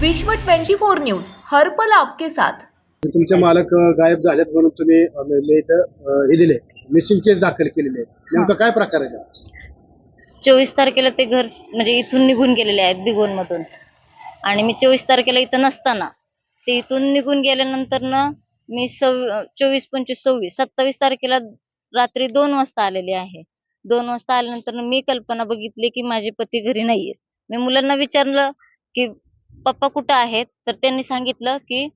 विश्व 24 न्यूज हर्पल आपके साथ. तुमचे मालक गायब झालेत म्हणून तुम्ही अ, म्हणजे हे दिले मिसिंग केस दाखल केलेले आहे नेमकं काय प्रकार आहे का? चोवीस तारखेला ते घर म्हणजे इथून निघून गेलेले आहेत बिगोन मधून आणि मी चोवीस तारखेला इथं नसताना ते इथून निघून गेल्यानंतर न मी सव चोवीस पंचवीस सव्वीस सत्तावीस तारखेला रात्री दोन वाजता आलेले आहे. दोन वाजता आल्यानंतर न मी कल्पना बघितली की माझे पती घरी नाहीयेत मी मुलांना विचारलं की पप्पा कुठं आहेत? तर त्यांनी सांगितलं की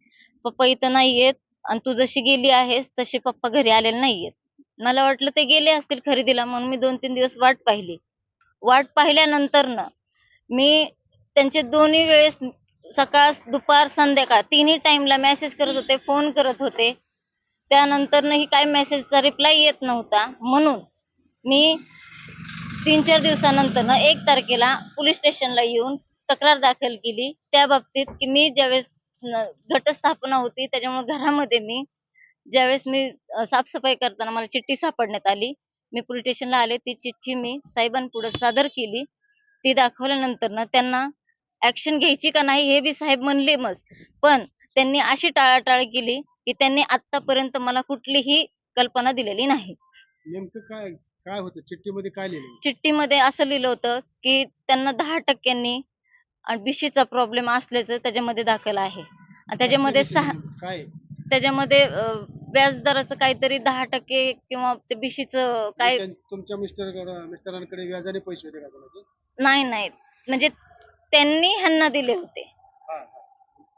पप्पा इथं नाहीयेत आणि तू जशी गेली आहेस तसे पप्पा घरी आलेले नाहीयेत. मला वाटलं ते गेले असतील खरेदीला म्हणून मी दोन तीन दिवस वाट पाहिली. वाट पाहिल्यानंतर ना मी त्यांचे दोन्ही वेळेस सकाळ दुपार संध्याकाळ तिन्ही टाइमला मेसेज करत होते फोन करत होते. त्यानंतरही काही मेसेजचा रिप्लाय येत नव्हता. म्हणून मी तीन चार दिवसानंतर ना एक तारखेला पोलीस स्टेशनला येऊन तक्रार दाखल केली. त्या बाबतीत की मी ज्यावेळेस घटस्थापना होती त्याच्यामुळे घरामध्ये मी ज्यावेळेस मी साफसफाई करताना मला चिठ्ठी सापडण्यात आली. मी पोलीस स्टेशनला आले ती चिठ्ठी मी साहेबांपुढे सादर केली. ती दाखवल्यानंतर ना त्यांना ऍक्शन घ्यायची का नाही हे बी साहेब म्हणले मग पण त्यांनी अशी टाळाटाळ केली की त्यांनी आतापर्यंत मला कुठलीही कल्पना दिलेली नाही. नेमकं काय काय होतं? चिठ्ठीमध्ये काय लिहिलं? चिठ्ठीमध्ये असं लिहिलं होतं की त्यांना दहा टक्क्यांनी बीसीचा प्रॉब्लेम असल्याचं त्याच्यामध्ये दाखल आहे. आणि त्याच्यामध्ये सहा काय? त्याच्यामध्ये अं, व्याजदराचं काहीतरी दहा टक्के किंवा ते बीसीचं काय त्यां- तुमच्या मिस्टर मिस्टरांकडे व्याजाने पैसे होते का कोणाचे? नाही नाही. म्हणजे त्यांनी ह्यांना दिले होते. हा, हा.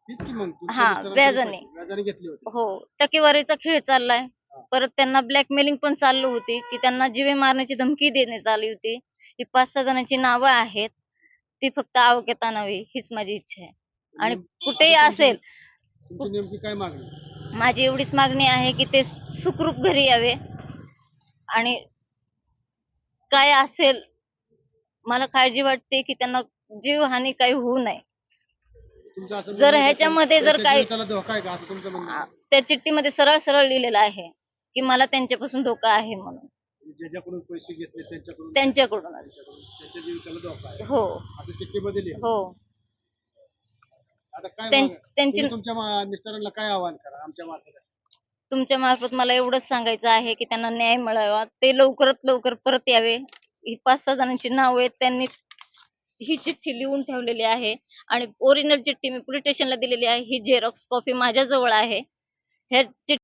तीच की मग तुमच्या हा, मिस्टरांकडे व्याजाने. पैसे- व्याजाने. घेतले होते. हो. टक्केवारीचा खेळ चाललाय. परत त्यांना ब्लॅकमेलिंग पण चालू होती की त्यांना जीवे मारण्याची धमकी देण्यात आली होती. ही पाच सहा जणांची नावं आहेत. ती फक्त आवक्यात आणावी हीच माझी इच्छा आहे. आणि कुठेही असेल तुमची नेमकी काय मागणी? माझी एवढीच मागणी आहे की ते सुखरूप घरी यावे. आणि काय असेल मला काळजी वाटते की त्यांना जीवहानी काही होऊ नये. तुमचं असं जर म्हणणं आहे का? ह्याच्यामध्ये जर त्यांच्या काय- जीविताला धोका आहे का? असं तुमचं म्हणणं आहे? त्या चिठ्ठीमध्ये सरळ सरळ लिहिलेलं आहे की मला त्यांच्यापासून धोका आहे म्हणून. ज्याच्याकडून पैसे घेतले त्यांच्याकडून त्यांच्याकडूनच. त्यांच्याकडून त्यांच्या जीविताला धोका आहे. हो. चिठ्ठीमध्ये हो. आता काय त्यां- मागं- त्यांची तुम्ही तुमच्या मा- मिस्टरांना काय आव्हान करा आमच्या मार्फत? तुमच्या मार्फत मला एवढंच सांगायचं आहे की त्यांना न्याय मिळावा. ते लवकरात लवकर परत यावे. ही पाच सहा जणांची नाव आहेत. त्यांनी ही चिठ्ठी लिहून ठेवलेली आहे. आणि ओरिजिनल चिठ्ठी मी पोलीस स्टेशनला दिलेली आहे. ही झेरॉक्स कॉपी माझ्याजवळ आहे. ह्या चिठ्ठी